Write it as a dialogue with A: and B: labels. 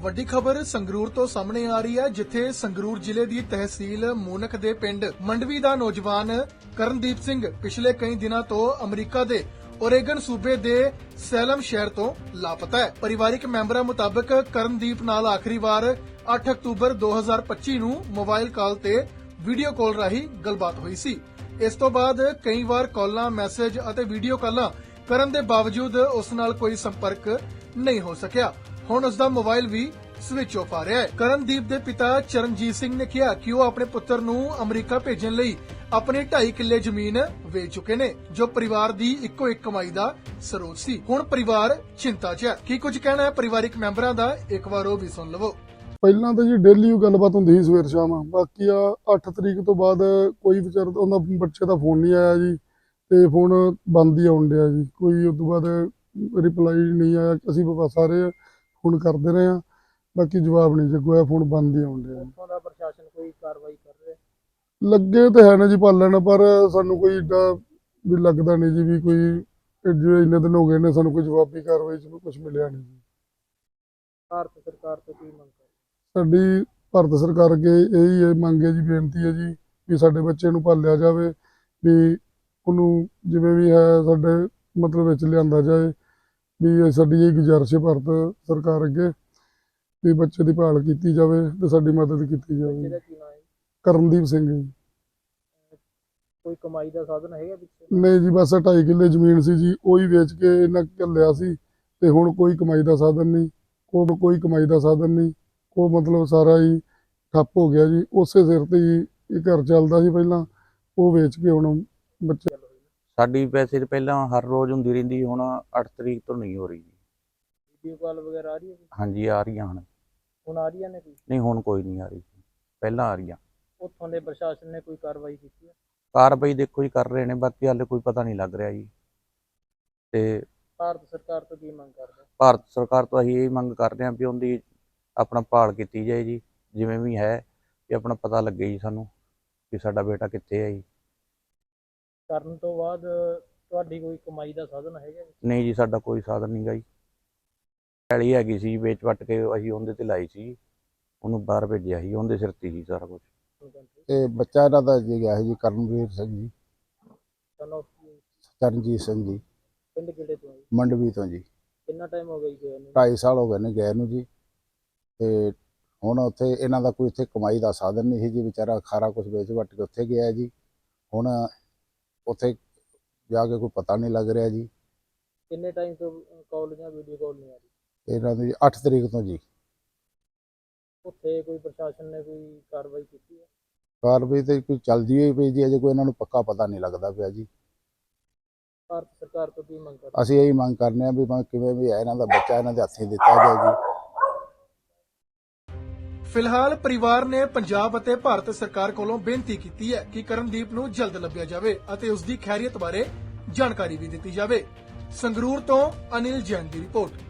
A: ਵੱਡੀ ਖਬਰ ਸੰਗਰੂਰ ਤੋਂ ਸਾਹਮਣੇ ਆ ਰਹੀ ਹੈ, ਜਿੱਥੇ ਸੰਗਰੂਰ ਜ਼ਿਲ੍ਹੇ ਦੀ ਤਹਿਸੀਲ ਮੋਨਕ ਦੇ ਪਿੰਡ ਮੰਡਵੀ ਦਾ ਨੌਜਵਾਨ ਕਰਨਦੀਪ ਸਿੰਘ ਪਿਛਲੇ ਕਈ ਦਿਨਾਂ ਤੋਂ ਅਮਰੀਕਾ ਦੇ ਓਰੇਗਨ ਸੂਬੇ ਦੇ ਸੈਲਮ ਸ਼ਹਿਰ ਤੋਂ ਲਾਪਤਾ ਹੈ। ਪਰਿਵਾਰਿਕ ਮੈਂਬਰਾਂ ਮੁਤਾਬਕ ਕਰਨਦੀਪ ਨਾਲ ਆਖਰੀ ਵਾਰ 8 ਅਕਤੂਬਰ 2025 ਨੂੰ ਮੋਬਾਈਲ ਕਾਲ ਤੇ ਵੀਡੀਓ ਕਾਲ ਰਾਹੀਂ ਗੱਲਬਾਤ ਹੋਈ ਸੀ। ਇਸ ਤੋਂ ਬਾਅਦ ਕਈ ਵਾਰ ਕਾਲਾਂ, ਮੈਸੇਜ ਅਤੇ ਵੀਡੀਓ ਕਾਲਾਂ ਕਰਨ ਦੇ ਬਾਵਜੂਦ ਉਸ ਨਾਲ ਕੋਈ ਸੰਪਰਕ ਨਹੀਂ ਹੋ ਸਕਿਆ। ਹੁਣ ਉਸ ਦਾ ਮੋਬਾਈਲ ਵੀ ਸਵਿਚ ਆਫ ਆ ਰਿਹਾ ਹੈ। ਕਰਨਦੀਪ ਦੇ ਪਿਤਾ ਚਰਨਜੀਤ ਸਿੰਘ ਨੇ ਕਿਹਾ ਕਿ ਉਹ ਆਪਣੇ ਪੁੱਤਰ ਨੂੰ ਅਮਰੀਕਾ ਭੇਜਣ ਲਈ ਆਪਣੀ 2.5 ਕਿੱਲੇ ਜ਼ਮੀਨ ਵੇਚ ਚੁੱਕੇ ਨੇ, ਜੋ ਪਰਿਵਾਰ ਦੀ ਇੱਕੋ ਇੱਕ ਕਮਾਈ ਦਾ ਸਰੋਤ ਸੀ। ਹੁਣ ਪਰਿਵਾਰ ਚਿੰਤਾ 'ਚ ਹੈ। ਕੀ ਕੁਝ ਕਹਿਣਾ ਹੈ ਪਰਿਵਾਰਿਕ ਮੈਂਬਰਾਂ ਦਾ? ਇੱਕ ਵਾਰ ਉਹ ਵੀ ਸੁਣ ਲਵੋ।
B: ਪਹਿਲਾਂ ਤਾਂ ਜੀ ਡੇਲੀ ਉਹ ਗੱਲਬਾਤ ਹੁੰਦੀ ਸੀ ਸਵੇਰ ਸ਼ਾਮ। ਬਾਕੀ ਆ 8 ਤਰੀਕ ਤੋਂ ਬਾਅਦ ਕੋਈ ਵਿਚਾਰ ਉਹਦਾ ਬੱਚੇ ਦਾ ਫੋਨ ਨਹੀਂ ਆਇਆ ਜੀ। ਤੇ ਫੋਨ ਬੰਦ ਹੀ ਆਉਣ ਡਿਆ ਜੀ। ਕੋਈ ਉਸ ਤੋਂ ਬਾਅਦ ਰਿਪਲਾਈ ਨਹੀਂ ਆਇਆ। ਅਸੀਂ ਬਾਬਾ ਸਾਰੇ ਫੋਨ ਕਰਦੇ ਰਹੇ ਆ ਬਾਕੀ ਜਵਾਬ ਨਹੀਂ ਜਗੋਇਆ ਫੋਨ ਬੰਦ ਹੀ ਆਉਣ ਡਿਆ
C: ਉੱਥੋਂ ਦਾ ਪ੍ਰਸ਼ਾਸਨ ਕੋਈ ਕਾਰਵਾਈ ਕਰ ਰਿਹਾ?
B: ਲੱਗੇ ਤੇ ਹੈ ਨਾ ਜੀ ਪਾਲਣ ਪਰ ਸਾਨੂੰ ਕੋਈ ਏਡਾ ਵੀ ਲੱਗਦਾ ਨਹੀਂ ਜੀ ਵੀ ਕੋਈ ਜਿਹੜੇ ਇੰਨੇ ਦਿਨ ਹੋ ਗਏ ਨੇ ਸਾਨੂੰ ਕੋਈ ਜਵਾਬੀ ਕਾਰਵਾਈ ਚ ਕੁਝ ਮਿਲਿਆ ਨਹੀਂ ਜੀ।
C: ਭਾਰਤ ਸਰਕਾਰ ਤੋਂ ਕੀ ਮੰਗ
B: ਸਾਡੀ ਭਾਰਤ ਸਰਕਾਰ ਅੱਗੇ ਇਹੀ ਹੈ ਮੰਗ ਹੈ ਜੀ ਬੇਨਤੀ ਹੈ ਜੀ ਵੀ ਸਾਡੇ ਬੱਚੇ ਨੂੰ ਪਾਲਿਆ ਜਾਵੇ ਵੀ ਉਹਨੂੰ ਜਿਵੇਂ ਵੀ ਹੈ ਸਾਡੇ ਮਤਲਬ ਵਿੱਚ ਲਿਆਂਦਾ ਜਾਏ ਵੀ ਇਹ ਸਾਡੀ ਇਹ ਗੁਜ਼ਾਰਿਸ਼ ਹੈ ਭਾਰਤ ਸਰਕਾਰ ਅੱਗੇ ਵੀ ਬੱਚੇ ਦੀ ਭਾਲ ਕੀਤੀ ਜਾਵੇ ਤੇ ਸਾਡੀ ਮਦਦ ਕੀਤੀ ਜਾਵੇ।
C: ਕੀ
B: ਕਰਨਦੀਪ ਸਿੰਘ ਜੀ।
C: ਕੋਈ ਕਮਾਈ ਦਾ ਸਾਧਨ ਹੈਗਾ ਪਿੱਛੇ?
B: ਨਹੀਂ ਜੀ ਬਸ 2.5 ਕਿੱਲੇ ਜ਼ਮੀਨ ਸੀ ਜੀ ਉਹ ਵੇਚ ਕੇ ਇਹਨਾਂ ਘੱਲਿਆ ਸੀ ਤੇ ਹੁਣ ਕੋਈ ਕਮਾਈ ਦਾ ਸਾਧਨ ਨਹੀਂ ਕੋਈ ਕੋਈ ਕਮਾਈ ਦਾ ਸਾਧਨ ਨਹੀਂ ਉਹ ਮਤਲਬ ਸਾਰਾ ਹੀ ਠੱਪ ਹੋ ਗਿਆ ਜੀ। ਉਸੇ ਸਿਰ ਤੇ ਹੀ ਇਹ ਘਰ ਚੱਲਦਾ ਸੀ ਪਹਿਲਾਂ ਉਹ ਵੇਚ ਕੇ ਹੁਣ ਬੱਚੇ
D: ਸਾਡੀ ਵੈਸੇ ਤਾਂ ਪਹਿਲਾਂ ਹਰ ਰੋਜ਼ ਹੁੰਦੀ ਰਹਿੰਦੀ ਹੁਣ 8 ਤਰੀਕ ਤੋਂ ਨਹੀਂ ਹੋ ਰਹੀ ਜੀ।
C: ਵੀਡੀਓ ਕਾਲ ਵਗੈਰਾ ਆ ਰਹੀ ਹੈ?
D: ਹਾਂਜੀ ਆ ਰਹੀਆਂ ਹਨ
C: ਹੁਣ ਆ ਰਹੀਆਂ ਨੇ ਕੋਈ?
D: ਨਹੀਂ ਹੁਣ ਕੋਈ ਨਹੀਂ ਆ ਰਹੀ ਪਹਿਲਾਂ ਆ ਰਹੀਆਂ।
C: ਉੱਥੋਂ ਦੇ ਪ੍ਰਸ਼ਾਸਨ ਨੇ ਕੋਈ ਕਾਰਵਾਈ ਕੀਤੀ ਹੈ?
D: ਕਾਰਵਾਈ ਦੇਖੋ ਜੀ ਕਰ ਰਹੇ ਨੇ ਬਾਕੀ ਹਾਲੇ ਕੋਈ ਪਤਾ ਨਹੀਂ ਲੱਗ ਰਿਹਾ ਜੀ। ਤੇ
C: ਭਾਰਤ ਸਰਕਾਰ ਤੋਂ ਕੀ ਮੰਗ ਕਰਦੇ?
D: ਭਾਰਤ ਸਰਕਾਰ ਤੋਂ ਅਸੀਂ ਇਹ ਮੰਗ ਕਰਦੇ ਹਾਂ ਵੀ ਉਹਦੀ ਆਪਣਾ ਭਾਲ ਕੀਤੀ ਜਾਏ ਜੀ ਜਿਵੇਂ ਵੀ ਹੈ ਕਿ ਆਪਣਾ ਪਤਾ ਲੱਗੇ ਜੀ ਸਾਨੂੰ ਕਿ ਸਾਡਾ ਬੇਟਾ ਕਿੱਥੇ ਹੈ ਜੀ।
C: ਕਰਨ ਤੋਂ ਬਾਅਦ ਤੁਹਾਡੀ ਕੋਈ ਕਮਾਈ ਦਾ ਸਾਧਨ ਹੈਗਾ ਜੀ?
D: ਨਹੀਂ ਜੀ ਸਾਡਾ ਕੋਈ ਸਾਧਨ ਨਹੀਂ ਗਾ ਜੀ। ਪੈਲੀ ਹੈਗੀ ਸੀ ਵੇਚ ਵੱਟ ਕੇ ਅਸੀਂ ਉਹਦੇ ਤੇ ਲਾਈ ਸੀ। ਉਹਨੂੰ ਬਾਹਰ ਭੇਜਿਆ ਸੀ ਉਹਦੇ ਸਿਰ ਤੇ ਹੀ ਸਾਰਾ ਕੁਝ
E: ਤੇ ਬੱਚਾ ਇਹਨਾਂ ਦਾ ਜੀ ਗਿਆ ਹੈ ਜੀ ਕਰਨਵੀਰ ਸਿੰਘ ਜੀ।
C: ਆਫ
E: ਚਰਨਜੀਤ ਸਿੰਘ ਜੀ।
C: ਪਿੰਡ ਕਿਹੜੇ ਤੋਂ ਜੀ?
E: ਮੰਡਵੀ ਤੋਂ ਜੀ।
C: ਕਿੰਨਾ ਟਾਈਮ ਹੋ ਗਿਆ ਜੀ ਗਏ ਨੂੰ
E: 2.5 ਸਾਲ ਹੋ ਗਏ ਨੇ ਗਏ ਨੂੰ ਜੀ। ਤੇ ਹੁਣ ਉੱਥੇ ਇਹਨਾਂ ਦਾ ਕੋਈ ਇੱਥੇ ਕਮਾਈ ਦਾ ਸਾਧਨ ਨਹੀਂ ਸੀ ਜੀ ਵਿਚਾਰਾ ਖਾਰਾ ਕੁਝ ਵੇਚ ਵੱਟ ਕੇ ਉੱਥੇ ਗਿਆ ਜੀ। ਹੁਣ ਉੱਥੇ ਜਾ ਕੇ ਕੋਈ ਪਤਾ ਨਹੀਂ ਲੱਗ ਰਿਹਾ ਜੀ।
C: ਕਿੰਨੇ ਟਾਈਮ ਤੋਂ ਕਾਲ ਜਾਂ ਵੀਡੀਓ ਕਾਲ ਨਹੀਂ ਆ ਰਹੀ?
E: ਇਹਨਾਂ ਦੀ 8 ਤਰੀਕ ਤੋਂ ਜੀ।
C: ਉੱਥੇ ਕੋਈ ਪ੍ਰਸ਼ਾਸਨ ਨੇ ਕੋਈ ਕਾਰਵਾਈ ਕੀਤੀ ਹੈ?
E: ਕਾਰਵਾਈ ਤੇ ਕੋਈ ਚੱਲਦੀ ਹੋਈ ਪਈ ਜੀ ਅਜੇ ਕੋਈ ਇਹਨਾਂ ਨੂੰ ਪੱਕਾ ਪਤਾ ਨਹੀਂ ਲੱਗਦਾ ਪਿਆ ਜੀ।
C: ਭਾਰਤ ਸਰਕਾਰ ਤੋਂ ਕੀ ਮੰਗ ਕਰਦੇ
E: ਅਸੀਂ ਇਹੀ ਮੰਗ ਕਰਨੇ ਆ ਵੀ ਭਾਵੇਂ ਕਿਵੇਂ ਵੀ ਹੈ ਇਹਨਾਂ ਦਾ ਬੱਚਾ ਇਹਨਾਂ ਦੇ ਹੱਥੀਂ ਦਿੱਤਾ ਜਾਏ ਜੀ।
A: ਫਿਲਹਾਲ ਪਰਿਵਾਰ ਨੇ ਪੰਜਾਬ ਅਤੇ ਭਾਰਤ ਸਰਕਾਰ ਕੋਲੋਂ ਬੇਨਤੀ ਕੀਤੀ ਹੈ ਕਿ ਕਰਨਦੀਪ ਨੂੰ ਜਲਦ ਲੱਭਿਆ ਜਾਵੇ ਅਤੇ ਉਸ ਦੀ ਖੈਰੀਅਤ ਬਾਰੇ ਜਾਣਕਾਰੀ ਵੀ ਦਿੱਤੀ ਜਾਵੇ। ਸੰਗਰੂਰ ਤੋਂ ਅਨਿਲ ਜੈਨ ਦੀ ਰਿਪੋਰਟ।